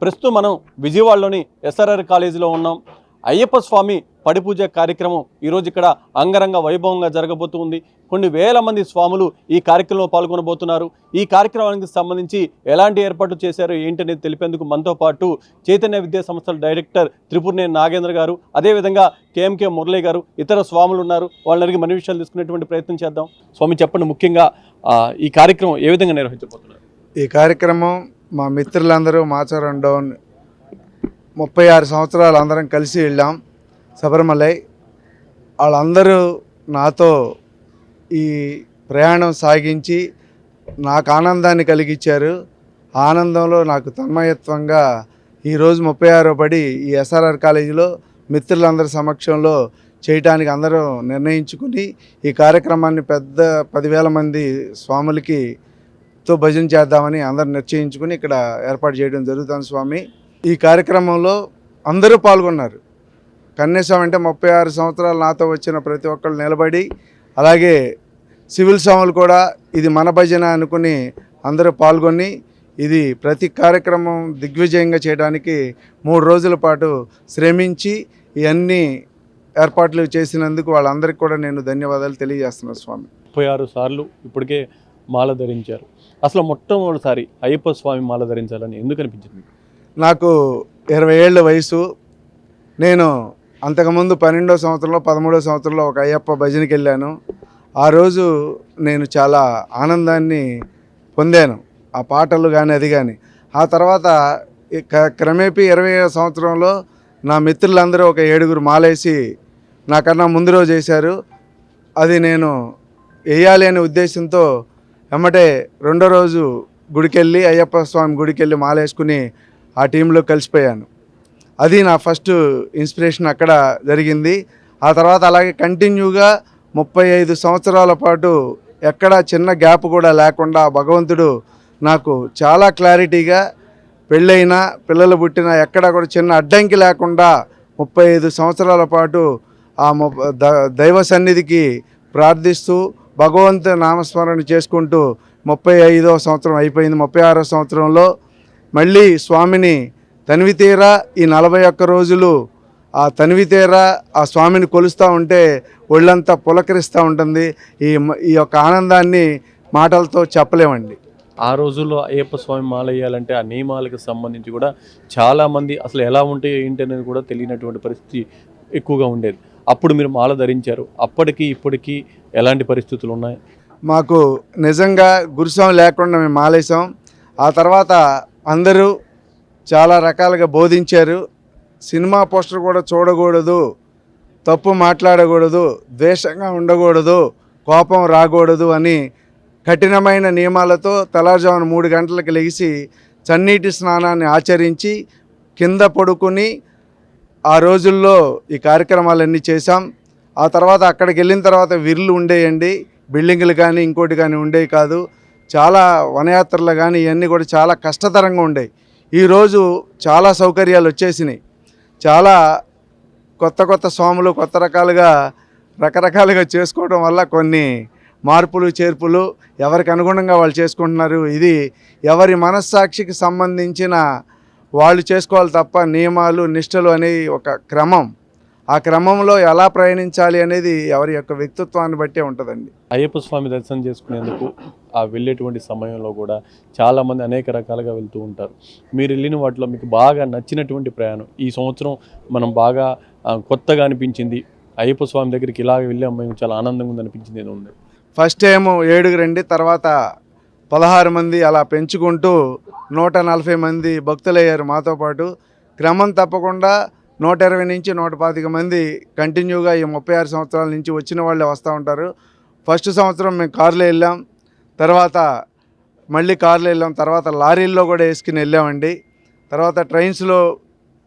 ప్రస్తుతం మనం విజయవాడలోని ఎస్ఆర్ఆర్ కాలేజీలో ఉన్నాం. అయ్యప్ప స్వామి పడిపూజ కార్యక్రమం ఈరోజు ఇక్కడ అంగరంగ వైభవంగా జరగబోతుంది. కొన్ని వేల మంది స్వాములు ఈ కార్యక్రమంలో పాల్గొనబోతున్నారు. ఈ కార్యక్రమానికి సంబంధించి ఎలాంటి ఏర్పాట్లు చేశారో ఏంటనేది తెలిపేందుకు మనతో పాటు చైతన్య విద్యా సంస్థల డైరెక్టర్ త్రిపురనేని నాగేంద్ర గారు అదేవిధంగా కేఎంకే మురళి గారు ఇతర స్వాములు ఉన్నారు. వాళ్ళని అడిగి మన విషయాలు తీసుకునేటువంటి ప్రయత్నం చేద్దాం. స్వామి చెప్పండి ముఖ్యంగా ఈ కార్యక్రమం ఏ విధంగా నిర్వహించబోతున్నారు? ఈ కార్యక్రమం మా మిత్రులందరూ మాచారం డౌన్ ముప్పై ఆరు సంవత్సరాలు అందరం కలిసి వెళ్ళాం శబరిమలై. వాళ్ళందరూ నాతో ఈ ప్రయాణం సాగించి నాకు ఆనందాన్ని కలిగించారు. ఆనందంలో నాకు తన్మయత్వంగా ఈరోజు ముప్పై ఆరో పడి ఈ ఎస్ఆర్ఆర్ కాలేజీలో మిత్రులందరి సమక్షంలో చేయటానికి అందరూ నిర్ణయించుకుని ఈ కార్యక్రమాన్ని పెద్ద పదివేల మంది స్వాములకి తో భజన చేద్దామని అందరు నిశ్చయించుకుని ఇక్కడ ఏర్పాటు చేయడం జరుగుతుంది స్వామి. ఈ కార్యక్రమంలో అందరూ పాల్గొన్నారు. కన్యాస్వామి అంటే ముప్పై ఆరు సంవత్సరాలు నాతో వచ్చిన ప్రతి ఒక్కళ్ళు నిలబడి అలాగే సివిల్ స్వాములు కూడా ఇది మన భజన అనుకుని అందరూ పాల్గొని ఇది ప్రతి కార్యక్రమం దిగ్విజయంగా చేయడానికి మూడు రోజుల పాటు శ్రమించి ఇవన్నీ ఏర్పాట్లు చేసినందుకు వాళ్ళందరికీ కూడా నేను ధన్యవాదాలు తెలియజేస్తున్నాను స్వామి. ముప్పై ఆరు సార్లు ఇప్పటికే మాల ధరించారు. అసలు మొట్టమొదటిసారి అయ్యప్ప స్వామి మాల ధరించాలని ఎందుకు అనిపించింది నాకు ఇరవై ఏళ్ళ వయసు. నేను అంతకుముందు పన్నెండో సంవత్సరంలో పదమూడో సంవత్సరంలో ఒక అయ్యప్ప భజనకి వెళ్ళాను. ఆ రోజు నేను చాలా ఆనందాన్ని పొందాను. ఆ పాటలు కానీ అది కానీ ఆ తర్వాత క్రమేపీ ఇరవై సంవత్సరంలో నా మిత్రులందరూ ఒక ఏడుగురు మాలేసి నాకన్నా ముందు రోజు వేశారు. అది నేను వేయాలి అనే ఉద్దేశంతో వెంబటే రెండో రోజు గుడికెళ్ళి అయ్యప్ప స్వామి గుడికెళ్ళి మాలేసుకుని ఆ టీంలో కలిసిపోయాను. అది నా ఫస్ట్ ఇన్స్పిరేషన్ అక్కడ జరిగింది. ఆ తర్వాత అలాగే కంటిన్యూగా ముప్పై ఐదు సంవత్సరాల పాటు ఎక్కడ చిన్న గ్యాప్ కూడా లేకుండా భగవంతుడు నాకు చాలా క్లారిటీగా పెళ్ళైనా పిల్లలు పుట్టినా ఎక్కడ కూడా చిన్న అడ్డంకి లేకుండా ముప్పై ఐదు సంవత్సరాల పాటు ఆ ద- దైవ సన్నిధికి ప్రార్థిస్తూ భగవంతు నామస్మరణ చేసుకుంటూ ముప్పై ఐదో సంవత్సరం అయిపోయింది. ముప్పై ఆరో సంవత్సరంలో మళ్ళీ స్వామిని తనివితీర ఈ నలభై ఒక్క రోజులు ఆ తనివితీర ఆ స్వామిని కొలుస్తూ ఉంటే ఒళ్ళంతా పులకరిస్తూ ఉంటుంది. ఈ ఈ యొక్క ఆనందాన్ని మాటలతో చెప్పలేమండి. ఆ రోజుల్లో అయ్యప్ప స్వామి మాల వేయాలంటే ఆ నియమాలకు సంబంధించి కూడా చాలామంది అసలు ఎలా ఉంటే ఏంటి అనేది కూడా తెలియనటువంటి పరిస్థితి ఎక్కువగా ఉండేది. అప్పుడు మీరు మాల ధరించారు. అప్పటికి ఇప్పటికీ ఎలాంటి పరిస్థితులు ఉన్నాయి? మాకు నిజంగా గురుస్వామి లేకుండా మేము మాలేసాం ఆ తర్వాత అందరూ చాలా రకాలుగా బోధించారు. సినిమా పోస్టర్ కూడా చూడకూడదు తప్పు మాట్లాడకూడదు ద్వేషంగా ఉండకూడదు కోపం రాకూడదు అని కఠినమైన నియమాలతో తెల్లవారుజామున మూడు గంటలకు లెగిసి చన్నీటి స్నానాన్ని ఆచరించి కింద పడుకుని ఆ రోజుల్లో ఈ కార్యక్రమాలన్నీ చేశాం. ఆ తర్వాత అక్కడికి వెళ్ళిన తర్వాత విర్లు ఉండేయండి. బిల్డింగులు కానీ ఇంకోటి కానీ ఉండేవి కాదు. చాలా వనయాత్రలు కానీ ఇవన్నీ కూడా చాలా కష్టతరంగా ఉండేవి. ఈరోజు చాలా సౌకర్యాలు వచ్చేసినాయి. చాలా కొత్త కొత్త స్వాములు కొత్త రకాలుగా రకరకాలుగా చేసుకోవడం వల్ల కొన్ని మార్పులు చేర్పులు ఎవరికి అనుగుణంగా వాళ్ళు చేసుకుంటున్నారు. ఇది ఎవరి మనస్సాక్షికి సంబంధించిన వాళ్ళు చేసుకోవాలి తప్ప నియమాలు నిష్టలు అనేవి ఒక క్రమం. ఆ క్రమంలో ఎలా ప్రయాణించాలి అనేది ఎవరి యొక్క వ్యక్తిత్వాన్ని బట్టే ఉంటుందండి. అయ్యప్ప స్వామి దర్శనం చేసుకునేందుకు ఆ వెళ్ళేటువంటి సమయంలో కూడా చాలామంది అనేక రకాలుగా వెళ్తూ ఉంటారు. మీరు వెళ్ళిన వాటిలో మీకు బాగా నచ్చినటువంటి ప్రయాణం. ఈ సంవత్సరం మనం బాగా కొత్తగా అనిపించింది. అయ్యప్ప స్వామి దగ్గరికి ఇలాగ వెళ్ళాం మేము చాలా ఆనందంగా ఉంది అనిపించింది ఏదో ఉంది. ఫస్ట్ టైం ఏడుగురండి తర్వాత పదహారు మంది అలా పెంచుకుంటూ నూట నలభై మంది భక్తులయ్యారు మాతో పాటు. క్రమం తప్పకుండా నూట ఇరవై నుంచి నూట పాతిక మంది కంటిన్యూగా ఈ ముప్పై ఆరు సంవత్సరాల నుంచి వచ్చిన వాళ్ళే వస్తూ ఉంటారు. ఫస్ట్ సంవత్సరం మేము కారులో వెళ్ళాం. తర్వాత మళ్ళీ కార్లో వెళ్ళాం. తర్వాత లారీల్లో కూడా వేసుకుని వెళ్ళామండి. తర్వాత ట్రైన్స్లో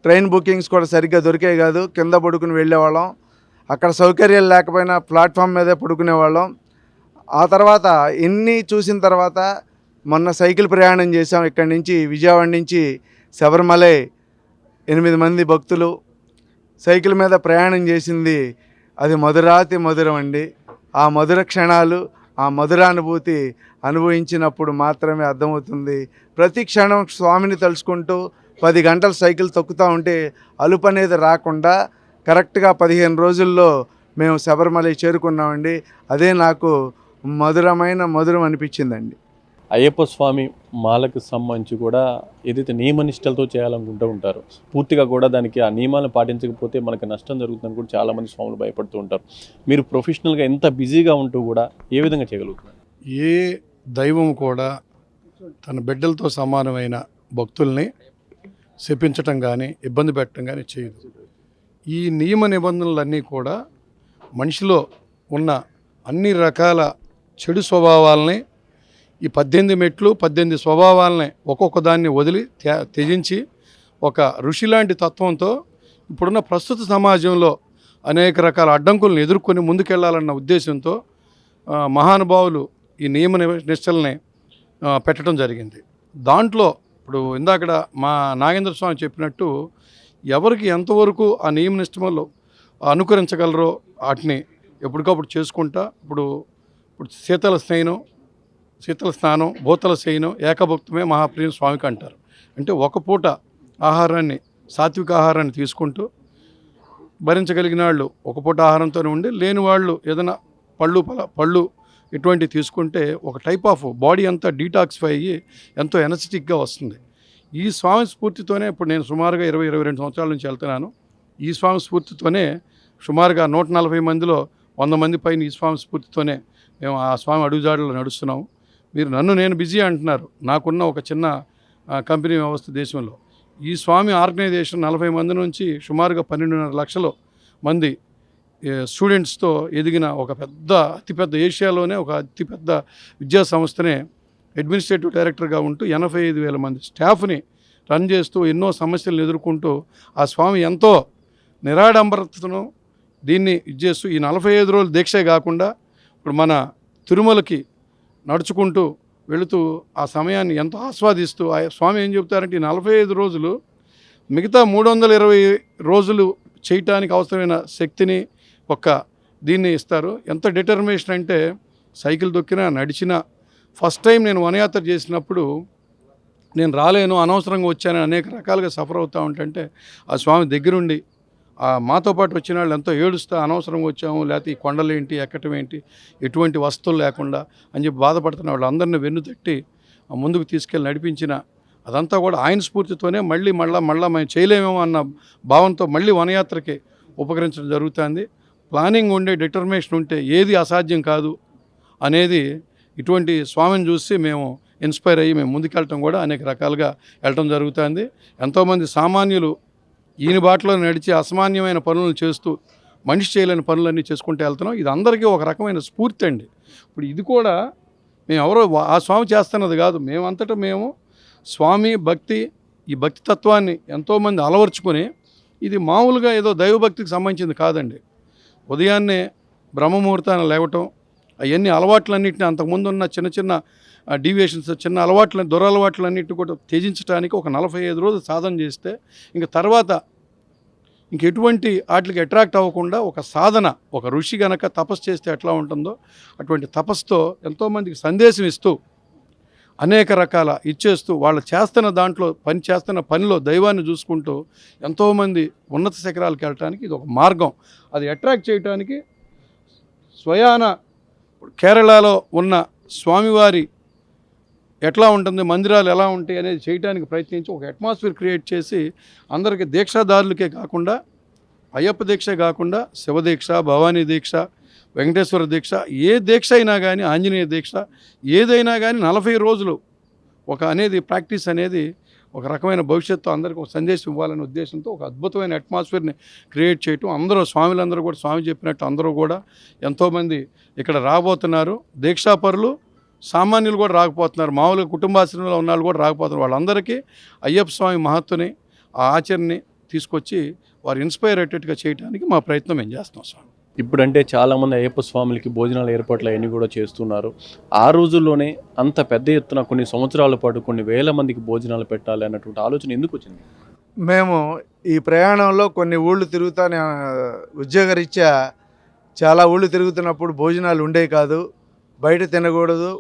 ట్రైన్ బుకింగ్స్ కూడా సరిగ్గా దొరికేవి కాదు. కింద పడుకుని వెళ్ళేవాళ్ళం. అక్కడ సౌకర్యాలు లేకపోయినా ప్లాట్ఫామ్ మీదే పడుకునేవాళ్ళం. ఆ తర్వాత ఎన్ని చూసిన తర్వాత మొన్న సైకిల్ ప్రయాణం చేసాం ఇక్కడి నుంచి విజయవాడ నుంచి శబరిమలై ఎనిమిది మంది భక్తులు. సైకిల్ మీద ప్రయాణం చేసింది అది మధురాతి మధురం అండి. ఆ మధుర క్షణాలు ఆ మధురానుభూతి అనుభవించినప్పుడు మాత్రమే అర్థమవుతుంది. ప్రతి క్షణం స్వామిని తలుచుకుంటూ పది గంటలు సైకిల్ తొక్కుతూ ఉంటే అలుపు అనేది రాకుండా కరెక్ట్గా పదిహేను రోజుల్లో మేము శబరిమల చేరుకున్నామండి. అదే నాకు మధురమైన మధురం అనిపించిందండి. అయ్యప్ప స్వామి మాలకు సంబంధించి కూడా ఏదైతే నియమ నిష్టలతో చేయాలనుకుంటూ ఉంటారు పూర్తిగా కూడా దానికి ఆ నియమాలను పాటించకపోతే మనకి నష్టం జరుగుతుందని కూడా చాలామంది స్వాములు భయపడుతూ ఉంటారు. మీరు ప్రొఫెషనల్గా ఎంత బిజీగా ఉంటూ కూడా ఏ విధంగా చేయగలుగుతున్నారు? ఏ దైవం కూడా తన బిడ్డలతో సమానమైన భక్తుల్ని శపించటం కానీ ఇబ్బంది పెట్టడం కానీ చేయదు. ఈ నియమ నిబంధనలన్నీ కూడా మనిషిలో ఉన్న అన్ని రకాల చెడు స్వభావాలని ఈ పద్దెనిమిది మెట్లు పద్దెనిమిది స్వభావాలని ఒక్కొక్క దాన్ని వదిలి త్యజించి ఒక ఋషి లాంటి తత్వంతో ఇప్పుడున్న ప్రస్తుత సమాజంలో అనేక రకాల అడ్డంకులను ఎదుర్కొని ముందుకెళ్ళాలన్న ఉద్దేశంతో మహానుభావులు ఈ నియమ ని- నిష్టల్ని పెట్టడం జరిగింది. దాంట్లో ఇప్పుడు ఇందాకడ మా నాగేంద్ర స్వామి చెప్పినట్టు ఎవరికి ఎంతవరకు ఆ నియమ నిష్టమలు అనుకరించగలరో వాటిని ఎప్పటికప్పుడు చేసుకుంటా ఇప్పుడు ఇప్పుడు శీతల స్నేహం శీతల స్నానం భూతల శయనం ఏకభక్తమే మహాప్రియం స్వామికి అంటారు. అంటే ఒక పూట ఆహారాన్ని సాత్విక ఆహారాన్ని తీసుకుంటూ భరించగలిగిన వాళ్ళు ఒక పూట ఆహారంతోనే ఉండి లేని వాళ్ళు ఏదైనా పళ్ళు పల పళ్ళు ఇటువంటివి తీసుకుంటే ఒక టైప్ ఆఫ్ బాడీ అంతా డీటాక్సిఫై అయ్యి ఎంతో ఎనర్జెటిక్గా వస్తుంది. ఈ స్వామి స్ఫూర్తితోనే ఇప్పుడు నేను సుమారుగా ఇరవై ఇరవై రెండు సంవత్సరాల నుంచి వెళ్తున్నాను. ఈ స్వామి స్ఫూర్తితోనే సుమారుగా నూట నలభై మందిలో వంద మంది పైన ఈ స్వామి స్ఫూర్తితోనే మేము ఆ స్వామి అడుగుజాడలో నడుస్తున్నాము మీరు నన్ను నేను బిజీ అంటున్నారు. నాకున్న ఒక చిన్న కంపెనీ వ్యవస్థ దేశంలో. ఈ స్వామి ఆర్గనైజేషన్ నలభై మంది నుంచి సుమారుగా పన్నెండున్నర లక్షలు మంది స్టూడెంట్స్తో ఎదిగిన ఒక పెద్ద అతిపెద్ద ఏషియాలోనే ఒక అతిపెద్ద విద్యా సంస్థనే అడ్మినిస్ట్రేటివ్ డైరెక్టర్గా ఉంటూ ఎనభై ఐదు వేల మంది స్టాఫ్ని రన్ చేస్తూ ఎన్నో సమస్యలను ఎదుర్కొంటూ ఆ స్వామి ఎంతో నిరాడంబరతను దీన్ని ఇది చేస్తూ ఈ నలభై ఐదు రోజులు దీక్షే కాకుండా ఇప్పుడు మన తిరుమలకి నడుచుకుంటూ వెళుతూ ఆ సమయాన్ని ఎంతో ఆస్వాదిస్తూ ఆ స్వామి ఏం చెప్తారంటే నలభై ఐదు రోజులు మిగతా మూడు వందల ఇరవై రోజులు చేయటానికి అవసరమైన శక్తిని ఒక దీన్ని ఇస్తారు. ఎంత డిటర్మినేషన్ అంటే సైకిల్ దొక్కినా నడిచినా ఫస్ట్ టైం నేను వనయాత్ర చేసినప్పుడు నేను రాలేను అనవసరంగా వచ్చాను అనేక రకాలుగా సఫర్ అవుతూ ఉంటుంటే ఆ స్వామి దగ్గరుండి మాతో పాటు వచ్చిన వాళ్ళు ఎంతో ఏడుస్తా అనవసరంగా వచ్చాము లేకపోతే ఈ కొండలేంటి ఎక్కటం ఏంటి ఎటువంటి వస్తువులు లేకుండా అని చెప్పి బాధపడుతున్న వాళ్ళందరినీ వెన్ను తట్టి ముందుకు తీసుకెళ్ళి నడిపించిన అదంతా కూడా ఆయన స్ఫూర్తితోనే మళ్ళీ మళ్ళా మళ్ళా మేము చేయలేమేమో అన్న భావంతో మళ్ళీ వనయాత్రకి ఉపకరించడం జరుగుతుంది. ప్లానింగ్ ఉండే డిటర్మినేషన్ ఉంటే ఏది అసాధ్యం కాదు అనేది ఇటువంటి స్వామిని చూసి మేము ఇన్స్పైర్ అయ్యి మేము ముందుకెళ్ళటం కూడా అనేక రకాలుగా వెళ్ళటం జరుగుతుంది. ఎంతోమంది సామాన్యులు ఈయన బాటలో నడిచి అసామాన్యమైన పనులను చేస్తూ మనిషి చేయలేని పనులన్నీ చేసుకుంటూ వెళ్తున్నాం. ఇది అందరికీ ఒక రకమైన స్ఫూర్తి అండి. ఇప్పుడు ఇది కూడా మేము ఎవరో ఆ స్వామి చేస్తున్నది కాదు. మేమంతటా మేము స్వామి భక్తి ఈ భక్తి తత్వాన్ని ఎంతోమంది అలవర్చుకొని ఇది మామూలుగా ఏదో దైవభక్తికి సంబంధించింది కాదండి. ఉదయాన్నే బ్రహ్మముహూర్తాన్ని లేవటం అవన్నీ అలవాట్లన్నింటినీ అంతకుముందు ఉన్న చిన్న చిన్న డీవియేషన్స్ చిన్న అలవాట్లు దురలవాట్లు అన్నిటి కూడా త్యజించడానికి ఒక నలభై ఐదు రోజులు సాధన చేస్తే ఇంక తర్వాత ఇంక ఎటువంటి వాటికి అట్రాక్ట్ అవ్వకుండా ఒక సాధన ఒక ఋషి గనక తపస్సు చేస్తే ఎట్లా ఉంటుందో అటువంటి తపస్సుతో ఎంతోమందికి సందేశం ఇస్తూ అనేక రకాల ఇచ్చేస్తూ వాళ్ళు చేస్తున్న దాంట్లో పని చేస్తున్న పనిలో దైవాన్ని చూసుకుంటూ ఎంతోమంది ఉన్నత శిఖరాలకు వెళ్ళటానికి ఇది ఒక మార్గం. అది అట్రాక్ట్ చేయడానికి స్వయాన కేరళలో ఉన్న స్వామివారి ఎట్లా ఉంటుంది మందిరాలు ఎలా ఉంటాయి అనేది చేయడానికి ప్రయత్నించి ఒక అట్మాస్ఫియర్ క్రియేట్ చేసి అందరికీ దీక్షాదారులకే కాకుండా అయ్యప్ప దీక్ష కాకుండా శివదీక్ష భవానీ దీక్ష వెంకటేశ్వర దీక్ష ఏ దీక్ష అయినా కానీ ఆంజనేయ దీక్ష ఏదైనా కానీ నలభై రోజులు ఒక అనేది ప్రాక్టీస్ అనేది ఒక రకమైన భవిష్యత్తు అందరికీ ఒక సందేశం ఇవ్వాలనే ఉద్దేశంతో ఒక అద్భుతమైన అట్మాస్ఫియర్ని క్రియేట్ చేయటం. అందరూ స్వాములందరూ కూడా స్వామి చెప్పినట్టు అందరూ కూడా ఎంతోమంది ఇక్కడ రాబోతున్నారు. దీక్షాపరులు సామాన్యులు కూడా రాకపోతున్నారు. మామూలుగా కుటుంబాశ్రమంలో ఉన్న వాళ్ళు కూడా రాకపోతున్నారు. వాళ్ళందరికీ అయ్యప్ప స్వామి మహత్తుని ఆ ఆచరణని తీసుకొచ్చి వారు ఇన్స్పైర్ అయ్యేటట్టుగా చేయడానికి మా ప్రయత్నం మేము చేస్తున్నాం స్వామి. ఇప్పుడంటే చాలామంది అయ్యప్ప స్వాములకి భోజనాల ఏర్పాట్లు అవన్నీ కూడా చేస్తున్నారు. ఆ రోజుల్లోనే అంత పెద్ద ఎత్తున కొన్ని సంవత్సరాల పాటు కొన్ని వేల మందికి భోజనాలు పెట్టాలి అన్నటువంటి ఆలోచన ఎందుకు వచ్చింది? మేము ఈ ప్రయాణంలో కొన్ని ఊళ్ళు తిరుగుతానే ఉద్యోగరీత్యా చాలా ఊళ్ళు తిరుగుతున్నప్పుడు భోజనాలు ఉండేవి కాదు. బయట తినకూడదు.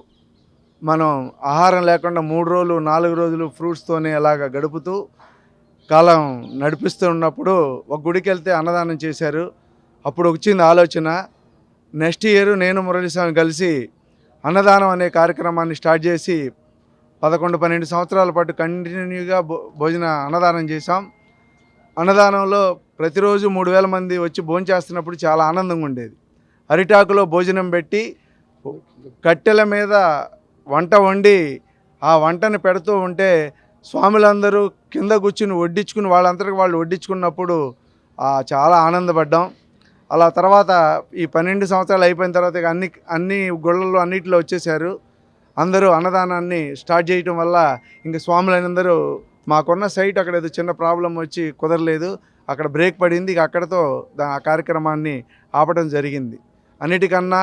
మనం ఆహారం లేకుండా మూడు రోజులు నాలుగు రోజులు ఫ్రూట్స్తోనే అలాగ గడుపుతూ కాలం నడిపిస్తూ ఉన్నప్పుడు ఒక గుడికి వెళ్తే అన్నదానం చేశారు. అప్పుడు వచ్చింది ఆలోచన నెక్స్ట్ ఇయర్ నేను మురళీస్వామి కలిసి అన్నదానం అనే కార్యక్రమాన్ని స్టార్ట్ చేసి పదకొండు పన్నెండు సంవత్సరాల పాటు కంటిన్యూగా భో భోజన అన్నదానం చేశాం. అన్నదానంలో ప్రతిరోజు మూడు వేల మంది వచ్చి భోజనం చేస్తున్నప్పుడు చాలా ఆనందంగా ఉండేది. అరిటాకులో భోజనం పెట్టి కట్టెల మీద వంట వండి ఆ వంటను పెడుతూ ఉంటే స్వాములందరూ కింద కూర్చుని వడ్డించుకుని వాళ్ళంతటికి వాళ్ళు వడ్డించుకున్నప్పుడు చాలా ఆనందపడ్డాం. అలా తర్వాత ఈ పన్నెండు సంవత్సరాలు అయిపోయిన తర్వాత అన్ని అన్ని గుళ్ళల్లో అన్నిటిలో వచ్చేసారు అందరూ అన్నదానాన్ని స్టార్ట్ చేయటం వల్ల ఇంక స్వాములందరూ మాకున్న సైట్ అక్కడ ఏదో చిన్న ప్రాబ్లం వచ్చి కుదరలేదు. అక్కడ బ్రేక్ పడింది. ఇక అక్కడతో దా ఆ కార్యక్రమాన్ని ఆపడం జరిగింది. అన్నిటికన్నా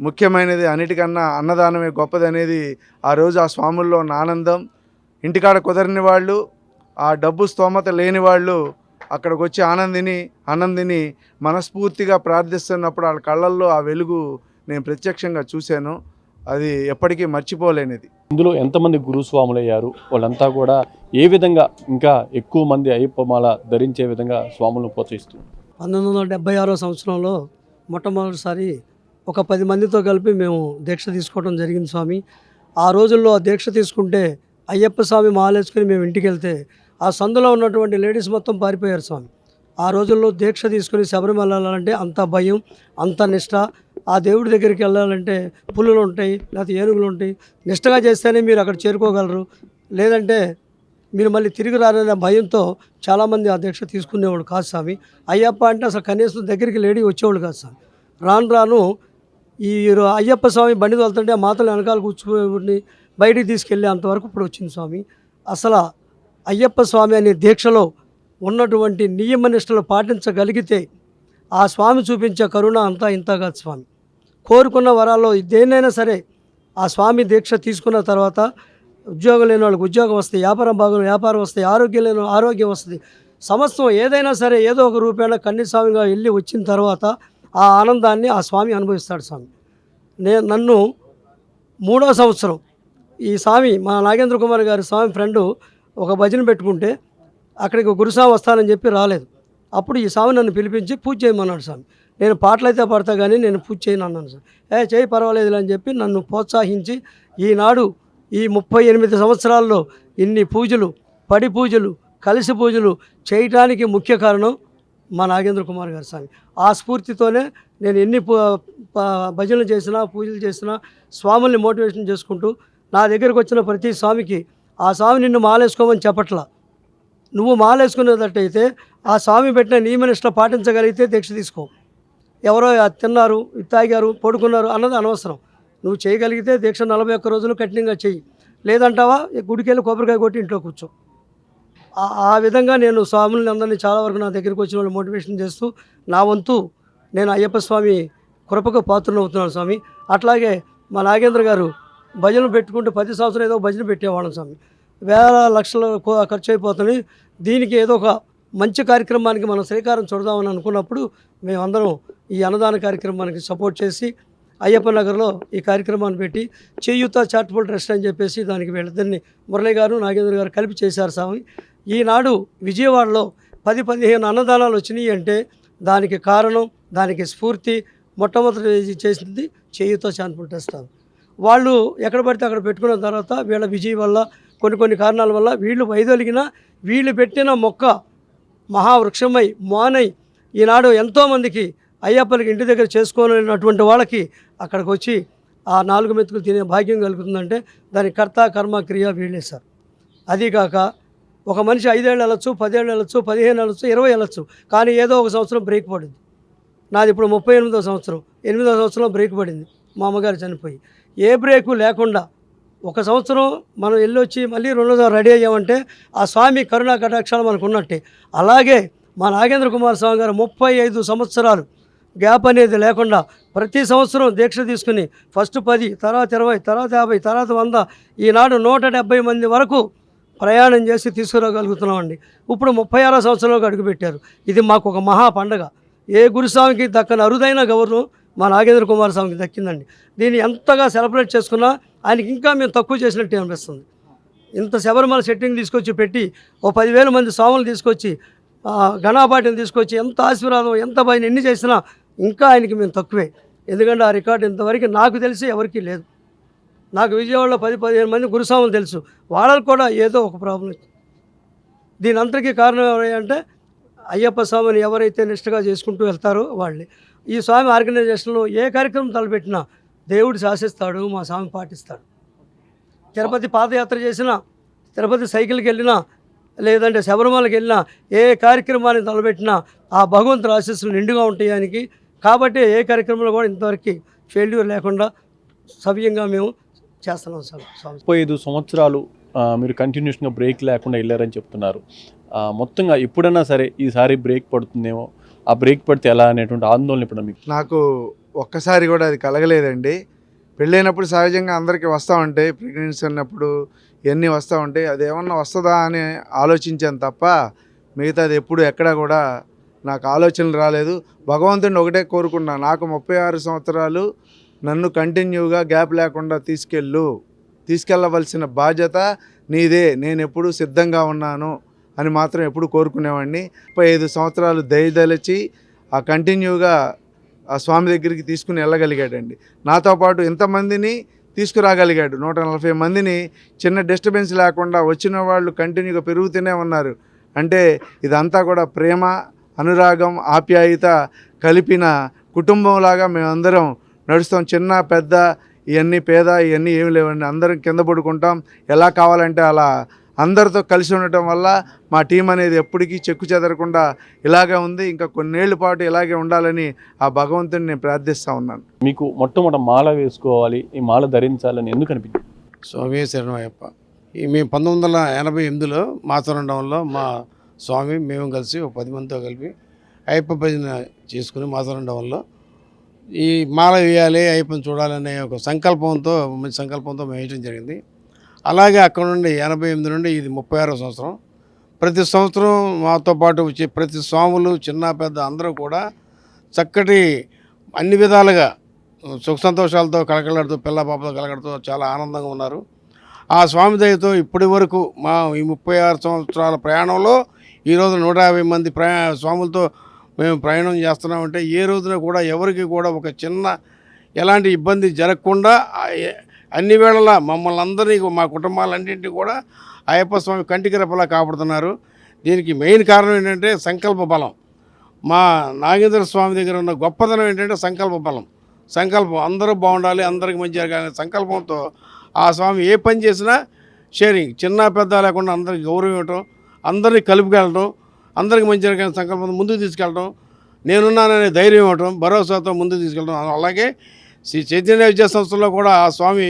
ముఖ్యమైనది అన్నిటికన్నా అన్నదానమే గొప్పది అనేది ఆ రోజు ఆ స్వాముల్లో ఉన్న ఆనందం. ఇంటికాడ కుదరని వాళ్ళు ఆ డబ్బు స్తోమత లేని వాళ్ళు అక్కడికి వచ్చి ఆనందిని ఆనందిని మనస్ఫూర్తిగా ప్రార్థిస్తున్నప్పుడు వాళ్ళ కళ్ళల్లో ఆ వెలుగు నేను ప్రత్యక్షంగా చూశాను. అది ఎప్పటికీ మర్చిపోలేనిది. ఇందులో ఎంతమంది గురుస్వాములు అయ్యారు వాళ్ళంతా కూడా ఏ విధంగా ఇంకా ఎక్కువ మంది అయ్యప్ప మాల ధరించే విధంగా స్వాములను ప్రోత్సహిస్తుంది పంతొమ్మిది వందల డెబ్బై ఆరో సంవత్సరంలో మొట్టమొదటిసారి ఒక పది మందితో కలిపి మేము దీక్ష తీసుకోవడం జరిగింది స్వామి. ఆ రోజుల్లో ఆ దీక్ష తీసుకుంటే అయ్యప్ప స్వామి మాలేసుకుని మేము ఇంటికి వెళ్తే ఆ సందులో ఉన్నటువంటి లేడీస్ మొత్తం పారిపోయారు స్వామి. ఆ రోజుల్లో దీక్ష తీసుకుని శబరిమల వెళ్ళాలంటే అంత భయం అంత నిష్ట. ఆ దేవుడి దగ్గరికి వెళ్ళాలంటే పులులు ఉంటాయి లేకపోతే ఏనుగులు ఉంటాయి. నిష్టగా చేస్తేనే మీరు అక్కడ చేరుకోగలరు. లేదంటే మీరు మళ్ళీ తిరిగి రారనే భయంతో చాలామంది ఆ దీక్ష తీసుకునేవాడు కాదు స్వామి. అయ్యప్ప అంటే అసలు కనీసం దగ్గరికి లేడీ వచ్చేవాళ్ళు కాదు స్వామి. రాను రాను ఈ అయ్యప్ప స్వామి బండి తోలుతుంటే ఆ మాతలు వెనకాల కూర్చుని బయటికి తీసుకెళ్ళి అంతవరకు ఇప్పుడు వచ్చింది స్వామి. అసలు అయ్యప్ప స్వామి అనే దీక్షలో ఉన్నటువంటి నియమ నిష్టలు పాటించగలిగితే ఆ స్వామి చూపించే కరుణ అంతా ఇంత కాదు స్వామి. కోరుకున్న వరాల్లో దేన్నైనా సరే ఆ స్వామి దీక్ష తీసుకున్న తర్వాత ఉద్యోగం లేని వాళ్ళకి ఉద్యోగం వస్తుంది వ్యాపారం బాగున్న వ్యాపారం వస్తుంది ఆరోగ్యం లేని ఆరోగ్యం వస్తుంది. సమస్తం ఏదైనా సరే ఏదో ఒక రూపేణ కన్నీస్వామిగా వెళ్ళి వచ్చిన తర్వాత ఆ ఆనందాన్ని ఆ స్వామి అనుభవిస్తాడు స్వామి. నేను నన్ను మూడో సంవత్సరం ఈ స్వామి మా నాగేంద్ర కుమార్ గారి స్వామి ఫ్రెండు ఒక భజన పెట్టుకుంటే అక్కడికి గురుస్వామి వస్తానని చెప్పి రాలేదు. అప్పుడు ఈ స్వామి నన్ను పిలిపించి పూజ చేయమన్నాడు స్వామి. నేను పాటలు అయితే పాడతా కానీ నేను పూజ చేయను అన్నాను సార్ ఏ చేయి పర్వాలేదు అని చెప్పి నన్ను ప్రోత్సహించి ఈనాడు ఈ ముప్పై ఎనిమిది సంవత్సరాల్లో ఇన్ని పూజలు పడి పూజలు కలిసి పూజలు చేయటానికి ముఖ్య కారణం మా నాగేంద్ర కుమార్ గారి స్వామి ఆ స్ఫూర్తితోనే నేను ఎన్ని భజనలు చేసినా పూజలు చేసినా స్వాముల్ని మోటివేషన్ చేసుకుంటూ నా దగ్గరకు వచ్చిన ప్రతి స్వామికి ఆ స్వామి నిన్ను మాలేసుకోమని చెప్పట్లా. నువ్వు మాలేసుకునేటట్టయితే ఆ స్వామి పెట్టిన నియమనిష్ట పాటించగలిగితే దీక్ష తీసుకో. ఎవరో తిన్నారు తాగారు పడుకున్నారు అన్నది అనవసరం. నువ్వు చేయగలిగితే దీక్ష నలభై ఒక్క రోజులు కఠినంగా చెయ్యి. లేదంటావా గుడికెళ్ళి కొబ్బరికాయ కొట్టి ఇంట్లో కూర్చో. ఆ- విధంగా నేను స్వాములని అందరినీ చాలా వరకు నా దగ్గరికి వచ్చిన వాళ్ళు మోటివేషన్ చేస్తూ నా వంతు నేను అయ్యప్ప స్వామి కృపకు పాత్రను అవుతున్నాను స్వామి. అట్లాగే మా నాగేంద్ర గారు భజనలు పెట్టుకుంటే ప్రతి సంవత్సరం ఏదో భజన పెట్టేవాళ్ళం స్వామి. వేల లక్షలు ఖర్చు అయిపోతుంది. దీనికి ఏదో ఒక మంచి కార్యక్రమానికి మనం శ్రీకారం చూడదామని అనుకున్నప్పుడు మేమందరం ఈ అన్నదాన కార్యక్రమానికి సపోర్ట్ చేసి అయ్యప్ప నగర్లో ఈ కార్యక్రమాన్ని పెట్టి చేయూత చారిటబుల్ ట్రస్ట్ అని చెప్పేసి దానికి వీళ్ళిద్దరిని మురళి గారు నాగేంద్ర గారు కలిపి చేశారు స్వామి. ఈనాడు విజయవాడలో పది పదిహేను అన్నదానాలు వచ్చినాయి అంటే దానికి కారణం దానికి స్ఫూర్తి మొట్టమొదటి చేసింది చేయితో చారిటబుల్ వాళ్ళు ఎక్కడ పడితే అక్కడ పెట్టుకున్న తర్వాత వీళ్ళ విజయం వల్ల కొన్ని కొన్ని కారణాల వల్ల వీళ్ళు వైదొలిగిన వీళ్ళు పెట్టిన మొక్క మహావృక్షమై మానై ఈనాడు ఎంతోమందికి అయ్యప్పలకి ఇంటి దగ్గర చేసుకోలేనటువంటి వాళ్ళకి అక్కడికి వచ్చి ఆ నాలుగు మెతుకులు తినే భాగ్యం కలుగుతుందంటే దాని కర్త కర్మ క్రియ వీళ్ళే సార్. అది కాక ఒక మనిషి ఐదేళ్ళు వెళ్ళచ్చు పదేళ్ళు వెళ్ళచ్చు పదిహేను వెళ్ళచ్చు ఇరవై వెళ్ళచ్చు. కానీ ఏదో ఒక సంవత్సరం బ్రేక్ పడింది. నాది ఇప్పుడు ముప్పై ఎనిమిదో సంవత్సరం. ఎనిమిదో సంవత్సరంలో బ్రేక్ పడింది. మా అమ్మగారు చనిపోయి. ఏ బ్రేకు లేకుండా ఒక సంవత్సరం మనం వెళ్ళొచ్చి మళ్ళీ రెండోసారి రెడీ అయ్యామంటే ఆ స్వామి కరుణా కటాక్షాలు మనకు ఉన్నట్టే. అలాగే మా నాగేంద్ర కుమార్ స్వామి గారు ముప్పై ఐదు సంవత్సరాలు గ్యాప్ అనేది లేకుండా ప్రతి సంవత్సరం దీక్ష తీసుకుని ఫస్ట్ పది తర్వాత ఇరవై తర్వాత యాభై తర్వాత వంద ఈనాడు నూట మంది వరకు ప్రయాణం చేసి తీసుకురాగలుగుతున్నామండి. ఇప్పుడు ముప్పై ఆరో సంవత్సరంలోకి అడుగుపెట్టారు ఇది మాకు ఒక మహా పండగ. ఏ గురుస్వామికి దక్కని అరుదైన గౌరవం మా నాగేంద్ర కుమార్ స్వామికి దక్కిందండి. దీన్ని ఎంతగా సెలబ్రేట్ చేసుకున్నా ఆయనకి ఇంకా మేము తక్కువ చేసినట్టు అనిపిస్తుంది. ఇంత శబరిమల సెట్టింగ్ తీసుకొచ్చి పెట్టి ఓ పదివేల మంది స్వాములు తీసుకొచ్చి ఆ, గణాపాటిని తీసుకొచ్చి ఎంత ఆశీర్వాదం ఎంత భయం ఎన్ని చేసినా ఇంకా ఆయనకి మేము తక్కువే. ఎందుకంటే ఆ రికార్డు ఇంతవరకు నాకు తెలిసి ఎవరికీ లేదు. నాకు విజయవాడలో పది పదిహేను మంది గురుస్వాములు తెలుసు. వాళ్ళకు కూడా ఏదో ఒక ప్రాబ్లం దీని అంతటికీ కారణం ఎవరంటే అయ్యప్ప స్వామిని ఎవరైతే నిష్ఠగా చేసుకుంటూ వెళ్తారో వాళ్ళని ఈ స్వామి ఆర్గనైజేషన్లో ఏ కార్యక్రమం తలపెట్టినా దేవుడు శాసిస్తాడు మా స్వామి పాటిస్తాడు. తిరుపతి పాదయాత్ర చేసినా తిరుపతి సైకిల్కి వెళ్ళినా లేదంటే శబరిమలకి వెళ్ళినా ఏ కార్యక్రమాన్ని తలపెట్టినా ఆ భగవంతుడు ఆశీస్సులు నిండుగా ఉంటాయి కాబట్టి ఏ కార్యక్రమంలో కూడా ఇంతవరకు ఫెయిల్యూర్ లేకుండా సవ్యంగా మేము చేస్తున్నాం సార్ ముప్పై ఐదు సంవత్సరాలు మీరు కంటిన్యూషన్గా బ్రేక్ లేకుండా వెళ్ళారని చెప్తున్నారు. మొత్తంగా ఎప్పుడైనా సరే ఈసారి బ్రేక్ పడుతుందేమో ఆ బ్రేక్ పడితే ఎలా అనేటువంటి ఆందోళన ఇప్పుడు మీకు నాకు ఒక్కసారి కూడా అది కలగలేదండి. పెళ్ళైనప్పుడు సహజంగా అందరికీ వస్తూ ఉంటాయి ప్రెగ్నెన్సీ ఉన్నప్పుడు ఇవన్నీ వస్తూ ఉంటాయి. అది ఏమన్నా వస్తుందా అని ఆలోచించాను తప్ప మిగతాది ఎప్పుడు ఎక్కడా కూడా నాకు ఆలోచనలు రాలేదు. భగవంతుడిని ఒకటే కోరుకున్నా నాకు ముప్పై ఆరు సంవత్సరాలు నన్ను కంటిన్యూగా గ్యాప్ లేకుండా తీసుకెళ్ళు. తీసుకెళ్ళవలసిన బాధ్యత నీదే. నేను ఎప్పుడు సిద్ధంగా ఉన్నాను అని మాత్రం ఎప్పుడు కోరుకునేవాడిని. ముప్పై ఐదు సంవత్సరాలు దయదలిచి ఆ కంటిన్యూగా ఆ స్వామి దగ్గరికి తీసుకుని వెళ్ళగలిగాడండి. నాతో పాటు ఇంతమందిని తీసుకురాగలిగాడు. నూట నలభై మందిని చిన్న డిస్టర్బెన్స్ లేకుండా వచ్చిన వాళ్ళు కంటిన్యూగా పెరుగుతూనే ఉన్నారు. అంటే ఇదంతా కూడా ప్రేమ అనురాగం ఆప్యాయత కలిపిన కుటుంబంలాగా మేమందరం నడుస్తాం. చిన్న పెద్ద ఇవన్నీ పేద ఇవన్నీ ఏమి లేవండి. అందరం కింద పడుకుంటాం. ఎలా కావాలంటే అలా అందరితో కలిసి ఉండటం వల్ల మా టీం అనేది ఎప్పటికీ చెక్కు చెదరకుండా ఇలాగే ఉంది. ఇంకా కొన్నేళ్ళ పాటు ఇలాగే ఉండాలని ఆ భగవంతుని నేను ప్రార్థిస్తూ ఉన్నాను. మీకు మొట్టమొదటి మాల వేసుకోవాలి. ఈ మాల ధరించాలని ఎందుకు అనిపించింది? స్వామి శరణమయ్యప్ప. ఈ మేము పంతొమ్మిది వందల ఎనభై ఎనిమిదిలో మాసరండంలో మా స్వామి మేము కలిసి ఒక పది మందితో కలిపి అయ్యప్ప భజన చేసుకుని మాసరండంలో ఈ మాల వేయాలి అయ్యప్పని చూడాలనే ఒక సంకల్పంతో మంచి సంకల్పంతో మేము వేయడం జరిగింది. అలాగే అక్కడ నుండి ఎనభై ఎనిమిది నుండి ఇది ముప్పై ఆరో సంవత్సరం. ప్రతి సంవత్సరం మాతో పాటు వచ్చే ప్రతి స్వాములు చిన్న పెద్ద అందరూ కూడా చక్కటి అన్ని విధాలుగా సుఖ సంతోషాలతో కలకలాడుతూ పిల్ల పాపతో కలగడుతూ చాలా ఆనందంగా ఉన్నారు. ఆ స్వామి దయతో ఇప్పటి వరకు మా ఈ ముప్పై ఆరు సంవత్సరాల ప్రయాణంలో ఈరోజు నూట యాభై మంది ప్రయా స్వాములతో మేము ప్రయాణం చేస్తున్నామంటే ఏ రోజున కూడా ఎవరికి కూడా ఒక చిన్న ఎలాంటి ఇబ్బంది జరగకుండా అన్ని వేళలా మమ్మల్ని అందరినీ మా కుటుంబాలన్నింటినీ కూడా అయ్యప్ప స్వామి కంటికి రెప్పలా కాపాడుతున్నారు. దీనికి మెయిన్ కారణం ఏంటంటే సంకల్ప బలం. మా నాగేంద్ర స్వామి దగ్గర ఉన్న గొప్పతనం ఏంటంటే సంకల్ప బలం. సంకల్పం అందరూ బాగుండాలి అందరికి మంచి జరగాలి సంకల్పంతో ఆ స్వామి ఏ పని చేసినా షేరింగ్. చిన్న పెద్ద లేకుండా అందరికి గౌరవం ఇవ్వటం అందరినీ కలుపుకెళ్ళడం అందరికి మంచి జరగాలని సంకల్పం ముందుకు తీసుకెళ్ళడం నేనున్నాననే ధైర్యం ఇవ్వటం భరోసాతో ముందుకు తీసుకెళ్ళడం అలాగే శ్రీ చైతన్య విద్యా సంస్థలో కూడా ఆ స్వామి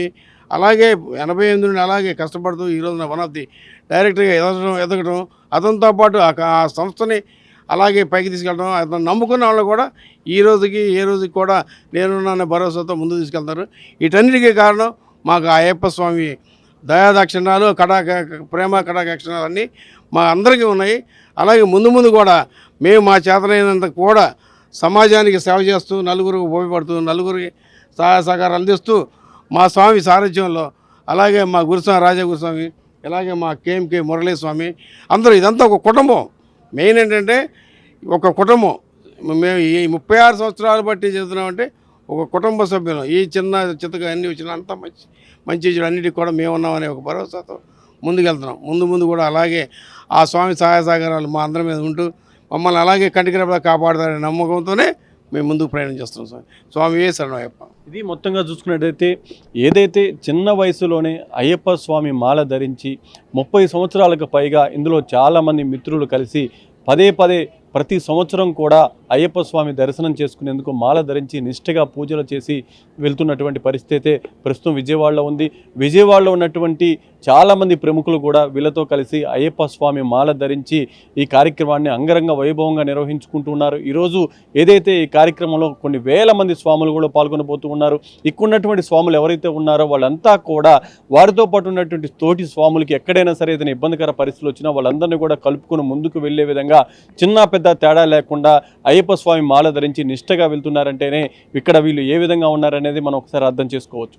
అలాగే ఎనభై ఎనిమిది నుండి అలాగే కష్టపడుతూ ఈ రోజున వన్ ఆఫ్ ది డైరెక్టర్గా ఎదగడం ఎదగడం అతనితో పాటు ఆ ఆ సంస్థని అలాగే పైకి తీసుకెళ్ళడం అతను నమ్ముకున్న వాళ్ళు కూడా ఈ రోజుకి ఏ రోజుకి కూడా నేనున్న భరోసాతో ముందు తీసుకెళ్తారు. వీటన్నిటికీ కారణం మాకు ఆ అయ్యప్ప స్వామి దయాదాక్షిణాలు కడా ప్రేమ కడాకక్షణాలు అన్నీ మా అందరికీ ఉన్నాయి. అలాగే ముందు ముందు కూడా మేము మా చేతనైనంత కూడా సమాజానికి సేవ చేస్తూ నలుగురికి ఉపయోగపడుతూ నలుగురికి సహాయ సహకారాలు అందిస్తూ మా స్వామి సారథ్యంలో అలాగే మా గురుస్వామి రాజగురుస్వామి ఇలాగే మా కేఎంకే మురళీ స్వామి అందరూ ఇదంతా ఒక కుటుంబం. మెయిన్ ఏంటంటే ఒక కుటుంబం. మేము ఈ ముప్పై ఆరు సంవత్సరాలు బట్టి చెబుతున్నామంటే ఒక కుటుంబ సభ్యులం. ఈ చిన్న చిత్తగా అన్ని వచ్చిన అంత మంచి మంచి అన్నిటికీ కూడా మేము ఉన్నామనే ఒక భరోసాతో ముందుకెళ్తున్నాం. ముందు ముందు కూడా అలాగే ఆ స్వామి సహాయ సహకారాలు మా అందరి మీద ఉంటూ మమ్మల్ని అలాగే కంటికి కాపాడుతారనే నమ్మకంతోనే మేము ముందుకు ప్రయాణం చేస్తున్నాం స్వామి. స్వామి ఏ శరణయ్యప్ప. ఇది మొత్తంగా చూసుకున్నట్టయితే ఏదైతే చిన్న వయసులోనే అయ్యప్ప స్వామి మాల ధరించి ముప్పై సంవత్సరాలకు పైగా ఇందులో చాలామంది మిత్రులు కలిసి పదే పదే ప్రతి సంవత్సరం కూడా అయ్యప్ప స్వామి దర్శనం చేసుకునేందుకు మాల ధరించి నిష్ఠగా పూజలు చేసి వెళ్తున్నటువంటి పరిస్థితి అయితే ప్రస్తుతం విజయవాడలో ఉంది. విజయవాడలో ఉన్నటువంటి చాలామంది ప్రముఖులు కూడా వీళ్ళతో కలిసి అయ్యప్ప స్వామి మాల ధరించి ఈ కార్యక్రమాన్ని అంగరంగ వైభవంగా నిర్వహించుకుంటున్నారు ఈరోజు ఏదైతే ఈ కార్యక్రమంలో కొన్ని వేల మంది స్వాములు కూడా పాల్గొనబోతూ ఉన్నారు. ఇక్కడున్నటువంటి స్వాములు ఎవరైతే ఉన్నారో వాళ్ళంతా కూడా వారితో పాటు ఉన్నటువంటి తోటి స్వాములకి ఎక్కడైనా సరే ఏదైనా ఇబ్బందికర పరిస్థితులు వచ్చినా వాళ్ళందరినీ కూడా కలుపుకొని ముందుకు వెళ్ళే విధంగా చిన్న పెద్ద తేడా లేకుండా అయ్యప్ప స్వామి మాల ధరించి నిష్ఠగా వెళ్తున్నారంటేనే ఇక్కడ వీళ్ళు ఏ విధంగా ఉన్నారనేది మనం ఒకసారి అర్థం చేసుకోవచ్చు.